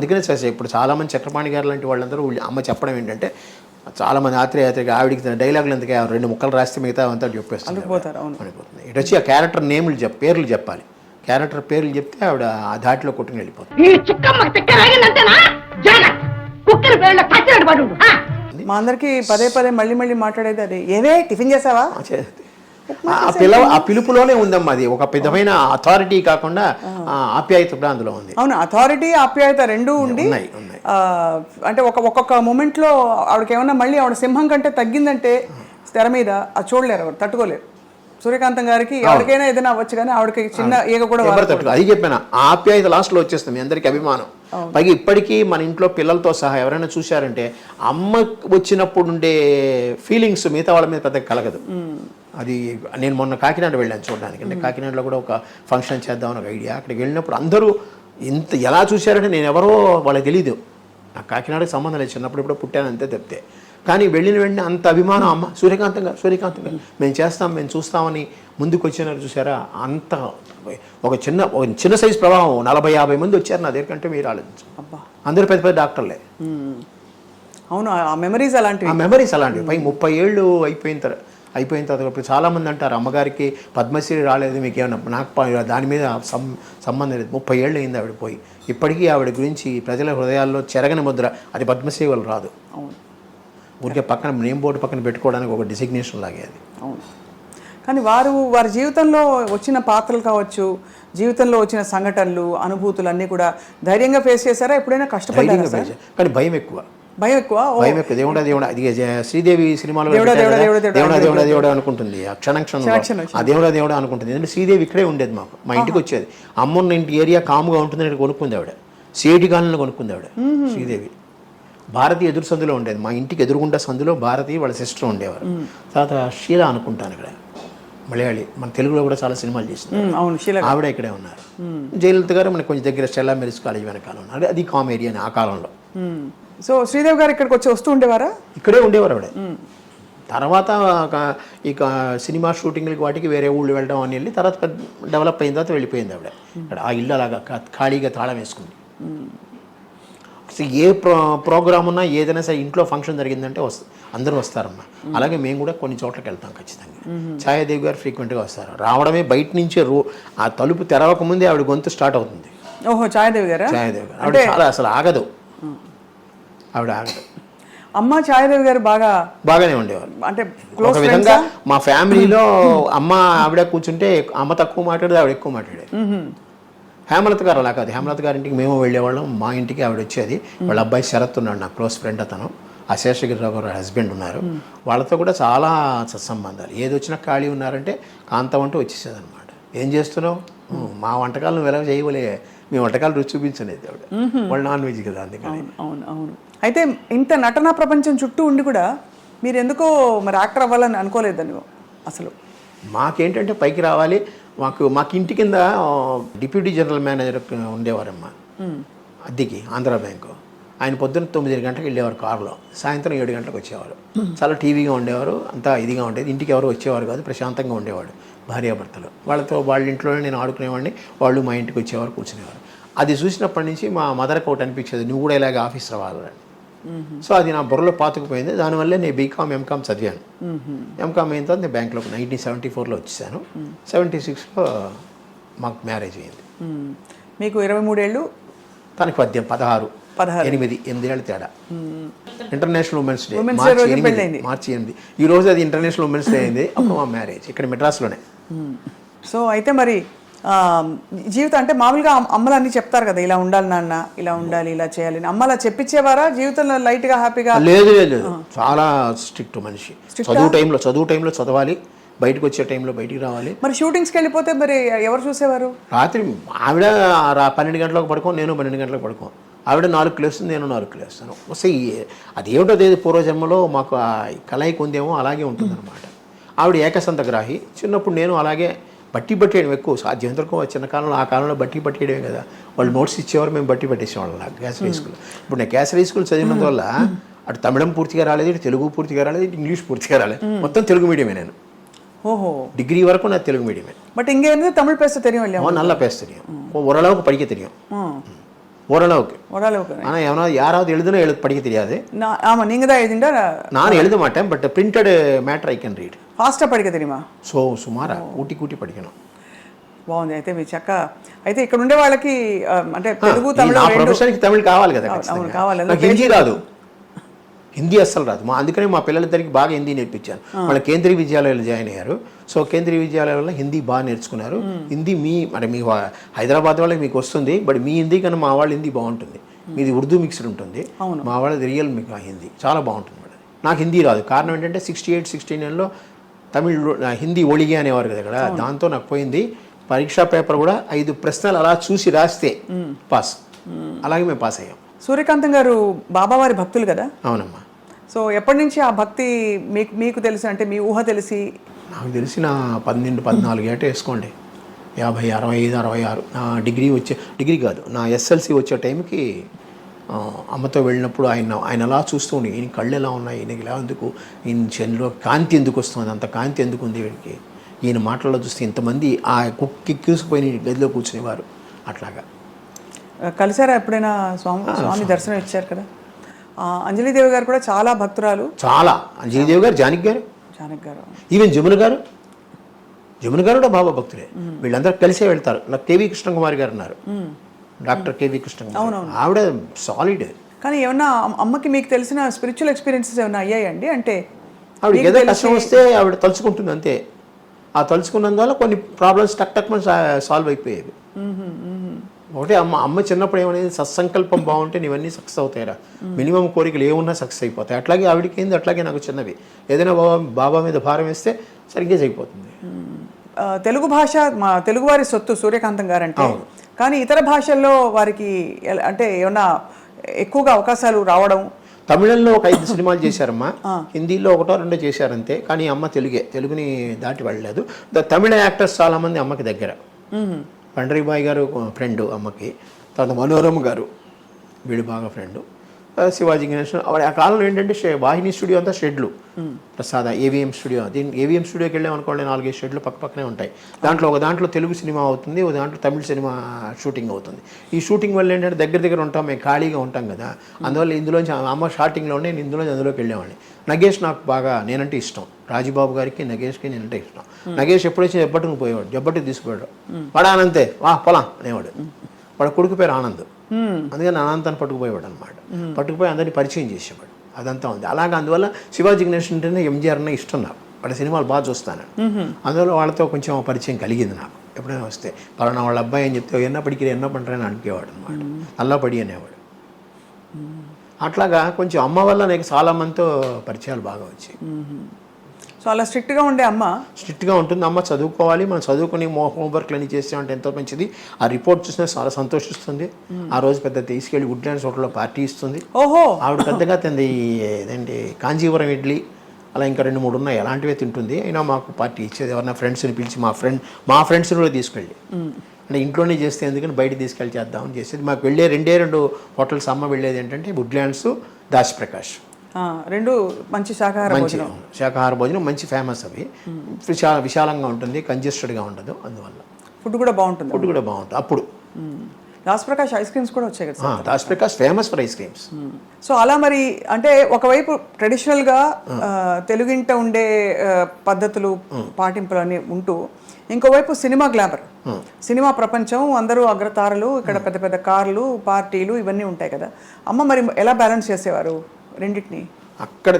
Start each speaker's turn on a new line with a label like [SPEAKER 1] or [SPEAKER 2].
[SPEAKER 1] అందుకనే సార్ ఇప్పుడు చాలామంది చక్రపాణి గారు లాంటి వాళ్ళందరూ వీళ్ళు అమ్మ చెప్పడం ఏంటంటే చాలామంది ఆత్రేయ యాత్రిక ఆవిడికి డైలాగులు ఎందుకు రెండు ముక్కలు రాస్తే మిగతా అంతా చెప్పేస్తుంది
[SPEAKER 2] పోతారు అవును.
[SPEAKER 1] పడిపోతుంది ఇటు వచ్చి ఆ క్యారెక్టర్ నేములు చెప్ పేర్లు చెప్పాలి. క్యారెక్టర్ పేర్లు చెప్తే ఆవిడ ఆ దాటిలో కొట్టుకుని వెళ్ళిపోతుంది.
[SPEAKER 2] మా అందరికి పదే పదే మళ్ళీ మళ్ళీ మాట్లాడేది అది. ఏవే టిఫిన్ చేసావా?
[SPEAKER 1] ఆ పిల్ల ఆ పిలుపులోనే ఉందమ్మా అది. ఒక విధమైన అథారిటీ కాకుండా ఆప్యాయత కూడా అందులో ఉంది.
[SPEAKER 2] అవును అథారిటీ ఆప్యాయత రెండూ ఉండి అంటే ఒక ఒక్కొక్క మూమెంట్లో ఆవిడకి ఏమన్నా మళ్ళీ ఆవిడ సింహం కంటే తగ్గిందంటే తెర మీద అది చూడలేరు ఎవరు తట్టుకోలేరు. సూర్యకాంతం గారికి ఎవరికైనా ఏదైనా అవ్వచ్చు కానీ ఆవిడకి చిన్న ఈగ కూడా
[SPEAKER 1] అది చెప్పాను. ఆప్యాయత లాస్ట్లో వచ్చేస్తుంది మీ అందరికీ అభిమానం. పైగా ఇప్పటికీ మన ఇంట్లో పిల్లలతో సహా ఎవరైనా చూశారంటే అమ్మ వచ్చినప్పుడు ఉండే ఫీలింగ్స్ మిగతా వాళ్ళ మీద పెద్దగా కలగదు. అది నేను మొన్న కాకినాడ వెళ్ళాను చూడడానికి. అంటే కాకినాడలో కూడా ఒక ఫంక్షన్ చేద్దామని ఒక ఐడియా. అక్కడికి వెళ్ళినప్పుడు అందరూ ఇంత ఎలా చూశారంటే నేను ఎవరో వాళ్ళకి తెలీదు. నాకు కాకినాడకి సంబంధం లేదు. చిన్నప్పుడు ఇప్పుడు పుట్టాను అంతే తప్పితే. కానీ వెళ్ళిన వెంటనే అంత అభిమానం అమ్మ సూర్యకాంతం గారు సూర్యకాంతం గారు మేము చేస్తాం మేము చూస్తామని ముందుకు వచ్చినారు చూసారా? అంత ఒక చిన్న ఒక చిన్న సైజు ప్రభావం నలభై యాభై మంది వచ్చారు నా దగ్గర కంటే మీరు ఆలోచించు
[SPEAKER 2] అబ్బా.
[SPEAKER 1] అందరూ పెద్ద పెద్ద డాక్టర్లే.
[SPEAKER 2] అవును ఆ మెమరీస్ అలాంటివి.
[SPEAKER 1] ఆ మెమరీస్ అలాంటివి. పై ముప్పై ఏళ్ళు అయిపోయిన తర్వాత అయిపోయిన తర్వాత ఇప్పుడు చాలామంది అంటారు అమ్మగారికి పద్మశ్రీ రాలేదు మీకు ఏమన్నా నాకు దాని మీద సం సంబంధం లేదు. ముప్పై ఏళ్ళు అయింది ఆవిడ పోయి. ఇప్పటికీ ఆవిడ గురించి ప్రజల హృదయాల్లో చెరగని ముద్ర అది పద్మశ్రీ వాళ్ళు రాదు.
[SPEAKER 2] అవును.
[SPEAKER 1] ఊరికే పక్కన నేమ్ బోర్డు పక్కన పెట్టుకోవడానికి ఒక డిసిగ్నేషన్ లాగే అది.
[SPEAKER 2] అవును. కానీ వారు వారి జీవితంలో వచ్చిన పాత్రలు కావచ్చు జీవితంలో వచ్చిన సంఘటనలు అనుభూతులు అన్నీ కూడా ధైర్యంగా ఫేస్ చేశారా? ఎప్పుడైనా కష్టపడ్డారా
[SPEAKER 1] చేయాలి. కానీ భయం ఎక్కువ.
[SPEAKER 2] భయం ఎక్కువ
[SPEAKER 1] భయం ఎక్కువ దేవుడా. దేవుడా జ- శ్రీదేవి సినిమాలో
[SPEAKER 2] దేవుడా, దేవుడా, దేవుడా,
[SPEAKER 1] అనుకుంటుంది. ఆ క్షణ
[SPEAKER 2] క్షణ.
[SPEAKER 1] ఆ దేవుడా దేవుడా అనుకుంటుంది. ఎందుకంటే శ్రీదేవి ఇక్కడే ఉండేది మాకు. మా ఇంటికి వచ్చేది అమ్మున్న ఇంటి ఏరియా కాముగా ఉంటుందని ఇక్కడ కొనుక్కుంది ఆవిడ. సేటి గాలిలో కొనుక్కుంది ఆవిడ శ్రీదేవి. భారతి ఎదురు సందులో ఉండేది. మా ఇంటికి ఎదురుగుండా సందులో భారతి వాళ్ళ సిస్టర్ ఉండేవారు. తర్వాత షీలా అనుకుంటాను ఇక్కడ. మలయాళి. మన తెలుగులో కూడా చాలా సినిమాలు చేసింది.
[SPEAKER 2] అవును
[SPEAKER 1] ఆవిడ ఇక్కడే ఉన్నారు. జయలలిత గారు మనకి కొంచెం దగ్గర స్టెల్లా మెరిస్ కాలేజ్ వెనకాల ఉన్నారు. అది కామ్ ఏరియా ఆ కాలంలో.
[SPEAKER 2] సో శ్రీదేవి గారు ఇక్కడికి వచ్చి వస్తూ ఉండేవారా?
[SPEAKER 1] ఇక్కడే ఉండేవారు ఆవిడ. తర్వాత ఇక సినిమా షూటింగ్లకి వాటికి వేరే ఊళ్ళు వెళ్ళడం అని వెళ్ళి తర్వాత డెవలప్ అయిన తర్వాత వెళ్ళిపోయింది ఆవిడ. ఇక్కడ ఆ ఇల్లు అలాగా ఖాళీగా తాళం వేసుకుంది. ఏ ప్రో ప్రోగ్రామ్ ఉన్నా ఏదైనా సరే ఇంట్లో ఫంక్షన్ జరిగిందంటే వస్త అందరూ వస్తారమ్మా. అలాగే మేము కూడా కొన్ని చోట్లకి వెళ్తాం ఖచ్చితంగా. ఛాయాదేవి గారు ఫ్రీక్వెంట్గా వస్తారు. రావడమే బయట నుంచే రో ఆ తలుపు తెరవక ముందే ఆవిడ గొంతు స్టార్ట్ అవుతుంది.
[SPEAKER 2] ఓహో ఛాయాదేవి గారా?
[SPEAKER 1] ఛాయాదేవి గారు. ఆవిడ చాలా అసలు ఆగదు. ఆవిడ ఆగదు
[SPEAKER 2] అమ్మ ఛాయాదేవి గారు బాగా
[SPEAKER 1] బాగానే ఉండేవారు
[SPEAKER 2] అంటే
[SPEAKER 1] ఒక విధంగా మా ఫ్యామిలీలో అమ్మ ఆవిడ కూర్చుంటే అమ్మ తక్కువ మాట్లాడేది ఆవిడ ఎక్కువ మాట్లాడేది. హేమలత గారు అలా కాదు. హేమలత గారి ఇంటికి మేము వెళ్ళేవాళ్ళం. మా ఇంటికి ఆవిడ వచ్చేది. వాళ్ళ అబ్బాయి శరత్ ఉన్నాడు నా క్లోజ్ ఫ్రెండ్ అతను. ఆ శేషగిరిరావు గారు హస్బెండ్ ఉన్నారు. వాళ్ళతో కూడా చాలా సత్సంబంధాలు. ఏది వచ్చినా ఖాళీ ఉన్నారంటే కాంతం అంటూ వచ్చేసేది అనమాట ఏం చేస్తున్నావు? "ఉమ్, మా వంటకాలు నువ్వు ఎలా చేయవలే. మీ వంటకాలు రుచి చూపించలేదు ఆవిడ వాళ్ళు నాన్ వెజ్ కదా అందుకని.
[SPEAKER 2] అవును అవును అయితే ఇంత నటనా ప్రపంచం చుట్టూ ఉండి కూడా మీరు ఎందుకో మరి యాక్టర్ అవ్వాలని అనుకోలేదని అసలు?
[SPEAKER 1] మాకేంటంటే పైకి రావాలి. మాకు మాకు ఇంటి కింద డిప్యూటీ జనరల్ మేనేజర్ ఉండేవారమ్మా. అద్దెకి ఆంధ్ర బ్యాంకు. ఆయన పొద్దున్న తొమ్మిది గంటలకు వెళ్ళేవారు కారులో. సాయంత్రం ఏడు గంటలకు వచ్చేవారు. చాలా టీవీగా ఉండేవారు. అంతా ఇదిగా ఉండేది. ఇంటికి ఎవరు వచ్చేవారు కాదు. ప్రశాంతంగా ఉండేవాడు. భార్యాభర్తలు. వాళ్ళతో వాళ్ళ ఇంట్లోనే నేను ఆడుకునేవాడిని వాళ్ళు మా ఇంటికి వచ్చేవారు కూర్చునేవారు. అది చూసినప్పటి నుంచి మా మదర్కి ఒకటి అనిపించేది నువ్వు కూడా ఇలాగ ఆఫీస్ రావాలని సో అది నా బుర్రలో పాతుకుపోయింది. దానివల్లే నేను బీకామ్ ఎంకామ్ చదివాను. ఎంకామ్ అయిన తర్వాత నేను బ్యాంక్లో నైన్టీన్ సెవెంటీ ఫోర్లో వచ్చేసాను. సెవెంటీ సిక్స్లో మాకు మ్యారేజ్ అయింది.
[SPEAKER 2] మీకు ఇరవై మూడేళ్ళు?
[SPEAKER 1] తనకి పద్దెం పదహారు.
[SPEAKER 2] పదహారు.
[SPEAKER 1] ఎనిమిది ఎనిమిదేళ్ళ తేడా. ఇంటర్నేషనల్ ఉమెన్స్ డే మార్చి ఎనిమిది
[SPEAKER 2] పెళ్ళైంది.
[SPEAKER 1] మార్చి ఎనిమిది. ఈ రోజు అది ఇంటర్నేషనల్ ఉమెన్స్ డే అయింది. అప్పుడు మా మ్యారేజ్ ఇక్కడ మెడ్రాస్లోనే.
[SPEAKER 2] సో అయితే మరి జీవితం అంటే మామూలుగా అమ్- అమ్మలు అన్ని చెప్తారు కదా ఇలా ఉండాలి నాన్న ఇలా ఉండాలి ఇలా చేయాలి అని. అమ్మ అలా చెప్పించేవారా? జీవితంలో లైట్గా హ్యాపీగా?
[SPEAKER 1] లేదు లేదు చాలా స్ట్రిక్ట్ మనిషి. చదువు టైంలో చదువు టైంలో చదవాలి బయటకు వచ్చే టైంలో బయటికి రావాలి.
[SPEAKER 2] మరి షూటింగ్స్కి వెళ్ళిపోతే మరి ఎవరు చూసేవారు?
[SPEAKER 1] రాత్రి ఆవిడ పన్నెండు గంటలకు పడుకో నేను పన్నెండు గంటలకు పడుకో ఆవిడ నాలుగు కిలోస్తుంది నేను నాలుగు కిలోస్తాను వస్తే ఈ- అదేమిటో తెలియదు పూర్వజన్మలో మాకు ఆ కలయిక ఉందేమో అలాగే ఉంటుందన్నమాట ఆవిడ ఏకసంతగ్రాహి చిన్నప్పుడు నేను అలాగే బట్టి పట్టేయడం ఎక్కువ సాధ్యమంత వరకు చిన్న కాలంలో ఆ కాలంలో బట్టి పట్టేయడమే కదా వాళ్ళు నోట్స్ ఇచ్చేవారు మేము బట్టి పట్టేసేవాళ్ళం నాకు కేసరీ స్కూల్ ఇప్పుడు నేను కేసరీ స్కూల్ చదివినందువల్ల అటు తమిళం పూర్తిగా రాలేదు ఇటు తెలుగు పూర్తిగా రాలేదు ఇటు ఇంగ్లీష్ పూర్తిగా రాలేదు మొత్తం తెలుగు మీడియమే నేను
[SPEAKER 2] ఓహో
[SPEAKER 1] డిగ్రీ వరకు నాకు తెలుగు మీడియమే
[SPEAKER 2] బట్ ఇంకేంది తమిళ పేస్తే తెలియం వెళ్ళాము
[SPEAKER 1] அவன் நல்லா பேச தெரியும் ஓரளவுக்கு படிக்க தெரியும் ஓரளவுக்கு
[SPEAKER 2] ஓரளவுக்கு
[SPEAKER 1] ஆனால் எவனா யாராவது எழுதுனா எழுத படிக்க தெரியாது
[SPEAKER 2] நான் ஆமா நீங்க தான் எழுதிண்டா
[SPEAKER 1] நான் எழுத மாட்டேன் but printed matter I can read
[SPEAKER 2] ఫాస్ట్గా படிக்க தெரியுமா
[SPEAKER 1] సో సుమారా కూటి కూటి పడికను
[SPEAKER 2] బాగుంది అయితే మీ చక్క అయితే ఇక్కడ ఉండే వాళ్ళకి ఆ, అంటే తెలుగు తమిళ
[SPEAKER 1] నా
[SPEAKER 2] రెండు
[SPEAKER 1] ప్రొఫెషన్కి తమిళ్ కావాలి కదా
[SPEAKER 2] అవును,
[SPEAKER 1] ఖచ్చితంగా.
[SPEAKER 2] కావాలి.
[SPEAKER 1] నాకు హిందీ రాదు హిందీ అస్సలు రాదు. మా అందుకనే మా పిల్లలిద్దరికి బాగా హిందీ నేర్పించాను వాళ్ళ కేంద్రీయ విద్యాలయాలు జాయిన్ అయ్యారు. సో కేంద్రీయ విద్యాలయాల్లో హిందీ బాగా నేర్చుకున్నారు. హిందీ మీ అంటే మీ హైదరాబాద్ వాళ్ళకి మీకు వస్తుంది బట్ మీ హిందీ కన్నా మా వాళ్ళ హిందీ బాగుంటుంది. మీది ఉర్దూ మిక్స్డ్ ఉంటుంది. మా వాళ్ళది రియల్ మీకు హిందీ. చాలా బాగుంటుంది మేడం. నాకు హిందీ రాదు. కారణం ఏంటంటే సిక్స్టీ ఎయిట్ సిక్స్టీ నైన్లో తమిళ్ హిందీ ఒళిగే అనేవారు కదా ఇక్కడ. దాంతో నాకు పోయింది. పరీక్షా పేపర్ కూడా ఐదు ప్రశ్నలు అలా చూసి రాస్తే పాస్. అలాగే మేము పాస్ అయ్యాం.
[SPEAKER 2] సూర్యకాంతం గారు బాబావారి భక్తులు కదా?
[SPEAKER 1] అవునమ్మా.
[SPEAKER 2] సో ఎప్పటి నుంచి ఆ భక్తి మీకు మీకు తెలిసి అంటే మీ ఊహ తెలిసి?
[SPEAKER 1] నాకు తెలిసిన పన్నెండు పద్నాలుగు ఏట వేసుకోండి. యాభై అరవై ఐదు అరవై ఆరు. నా డిగ్రీ వచ్చే డిగ్రీ కాదు నా ఎస్ఎల్సి వచ్చే టైంకి అమ్మతో వెళ్ళినప్పుడు ఆయన ఆయన అలా చూస్తూ ఉండి ఈయన కళ్ళు ఎలా ఉన్నాయి ఈయనకి ఎలా ఎందుకు ఈయన చెన్లో కాంతి ఎందుకు వస్తుంది అంత కాంతి ఎందుకు ఉంది వీడికి? ఈయన మాటల్లో చూస్తే ఇంతమంది ఆ కుక్కి కూసుకుపోయిన గదిలో కూర్చునేవారు అట్లాగా.
[SPEAKER 2] కలిసారా ఎప్పుడైనా స్వామి స్వామి. దర్శనం ఇచ్చారు కదా? అంజలీదేవి గారు కూడా చాలా భక్తురాలు.
[SPEAKER 1] చాలా. అంజనీదేవి గారు జానకి గారు.
[SPEAKER 2] జానక్ గారు.
[SPEAKER 1] ఈవెన్ జమున గారు. జమున గారు కూడా బాబా భక్తులే. వీళ్ళందరూ కలిసే వెళ్తారు. నాకు కేవీ కృష్ణకుమారి గారు ఉన్నారు. Doctor KV Krishnakumari. ఆవిడ సాలిడ్
[SPEAKER 2] కానీ ఏమన్నా అమ్- అమ్మకి మీకు తెలిసిన స్పిరిచువల్ ఎక్స్పీరియన్సెస్ ఏమైనా అయ్యాయండి అంటే
[SPEAKER 1] ఆవిడ ఏదో కష్టం వస్తే ఆవిడ తలుచుకుంటుంది అంతే. ఆ తలుచుకున్నందువల్ల కొన్ని ప్రాబ్లమ్స్ టక్ టక్ సాల్వ్ అయిపోయేవి. ఒకటే అమ్మ అమ్మ చిన్నప్పుడు ఏమనేది? సత్సంకల్పం బాగుంటే ఇవన్నీ సక్సెస్ అవుతాయిరా. మినిమం కోరికలు ఏమున్నా సక్సెస్ అయిపోతాయి. అట్లాగే ఆవిడకి ఏంది? అట్లాగే నాకు చిన్నవి. ఏదైనా బాబా బాబా మీద భారం వేస్తే సరిగ్గా అయిపోతుంది
[SPEAKER 2] తెలుగు భాష మా తెలుగువారి సొత్తు సూర్యకాంతం గారంటే కానీ ఇతర భాషల్లో వారికి అంటే ఏమన్నా ఎక్కువగా అవకాశాలు రావడం?
[SPEAKER 1] తమిళంలో ఒక ఐదు సినిమాలు చేశారమ్మా. హిందీలో ఒకటో రెండో చేశారంతే. కానీ అమ్మ తెలుగే. తెలుగుని దాటి వెళ్ళలేదు. ద తమిళ యాక్టర్స్ చాలా మంది అమ్మకి దగ్గర. పండరీబాయ్ గారు ఫ్రెండ్ అమ్మకి. తర్వాత మనోరమ్మ గారు. వీడు బాగా ఫ్రెండు. శివాజీ గణేష్ ఆ కాలంలో ఏంటంటే వాహిని స్టూడియో అంతా షెడ్లు. ప్రసాద ఏవిఎం స్టూడియో. దీని ఏవిఎం స్టూడియోకి వెళ్ళాం అనుకోండి నాలుగైదు షెడ్లు పక్క పక్కనే ఉంటాయి. దాంట్లో ఒక దాంట్లో తెలుగు సినిమా అవుతుంది ఒక దాంట్లో తమిళ సినిమా షూటింగ్ అవుతుంది. ఈ షూటింగ్ వల్ల ఏంటంటే దగ్గర దగ్గర ఉంటాం మేము ఖాళీగా ఉంటాం కదా. అందువల్ల ఇందులోంచి అమ్మ షార్టింగ్లో నేను ఇందులోంచి అందులోకి వెళ్ళేవాడిని. నగేష్ నాకు బాగా నేనంటే ఇష్టం. రాజుబాబు గారికి నగేష్కి నేనంటే ఇష్టం. నగేష్ ఎప్పుడొచ్చి జబ్బట్టుకు పోయేవాడు జబ్బట్టుకు తీసుకుపోయాడు వాడు ఆనంతే వా పొలం అనేవాడు. వాడు కొడుకు పేరు ఆనంద్. అందుకని అనంతాన్ని పట్టుకుపోయేవాడు అనమాట పట్టుకుపోయి అందరినీ పరిచయం చేసేవాడు. అదంతా ఉంది. అలాగే అందువల్ల శివాజీ గణేష్ అంటేనే ఎంజీఆర్ అన్న ఇష్టం నాకు. వాళ్ళ సినిమాలు బాగా చూస్తాను. అందువల్ల వాళ్ళతో కొంచెం పరిచయం కలిగింది నాకు. ఎప్పుడైనా వస్తే పలానా వాళ్ళ అబ్బాయి అని చెప్తే ఎన్న పడికి ఎన్న పంటరని అనుకేవాడు అనమాట అల్లా పడి అనేవాడు. అట్లాగా కొంచెం అమ్మ వల్ల నాకు చాలా మందితో పరిచయాలు బాగా వచ్చాయి.
[SPEAKER 2] సో అలా స్ట్రిక్ట్గా ఉండే అమ్మ.
[SPEAKER 1] స్ట్రిక్ట్గా ఉంటుంది. అమ్మ చదువుకోవాలి. మనం చదువుకుని హోంవర్క్లు అన్ని చేసామంటే ఎంతో మంచిది. ఆ రిపోర్ట్ చూసినా చాలా సంతోషిస్తుంది. ఆ రోజు పెద్ద తీసుకెళ్ళి వుడ్లాండ్స్ హోటల్లో పార్టీ ఇస్తుంది.
[SPEAKER 2] ఓహో!
[SPEAKER 1] ఆవిడ పెద్దగా తింది ఇదేంటి కాంజీవరం ఇడ్లీ. అలా ఇంకా రెండు మూడు ఉన్నాయి. అలాంటివే తింటుంది. అయినా మాకు పార్టీ ఇచ్చేది ఎవరైనా ఫ్రెండ్స్ని పిలిచి మా ఫ్రెండ్ మా ఫ్రెండ్స్ని కూడా తీసుకెళ్ళి. అంటే ఇంట్లోనే చేస్తే ఎందుకని బయట తీసుకెళ్ళి చేద్దామని చేసేది. మాకు వెళ్ళే రెండే రెండు హోటల్స్ అమ్మ వెళ్ళేది ఏంటంటే వుడ్లాండ్స్ దాస్ ప్రకాష్.
[SPEAKER 2] రెండు మంచి శాకాహార
[SPEAKER 1] మంచి
[SPEAKER 2] భోజనం.
[SPEAKER 1] శాకాహార భోజనం మంచి ఫేమస్ అవి. విశాల విశాలంగా ఉంటుంది కంజెస్టెడ్గా ఉండదు అందువల్ల.
[SPEAKER 2] ఫుడ్ కూడా బాగుంటుంది.
[SPEAKER 1] ఫుడ్ కూడా బాగుంటుంది అప్పుడు.
[SPEAKER 2] దాస్ ప్రకాష్ ఐస్ క్రీమ్స్ కూడా వచ్చాయి కదా
[SPEAKER 1] Das Prakash famous for ice creams
[SPEAKER 2] so అలా మరి అంటే ఒకవైపు ట్రెడిషనల్గా తెలుగింట ఉండే పద్ధతులు పాటింపులు అన్ని ఉంటూ ఇంకోవైపు సినిమా గ్లామర్. సినిమా ప్రపంచం అందరూ అగ్రతారలు ఇక్కడ పెద్ద పెద్ద కార్లు పార్టీలు ఇవన్నీ ఉంటాయి కదా. అమ్మ మరి ఎలా బ్యాలెన్స్ చేసేవారు? రెండింటిని?
[SPEAKER 1] అక్కడ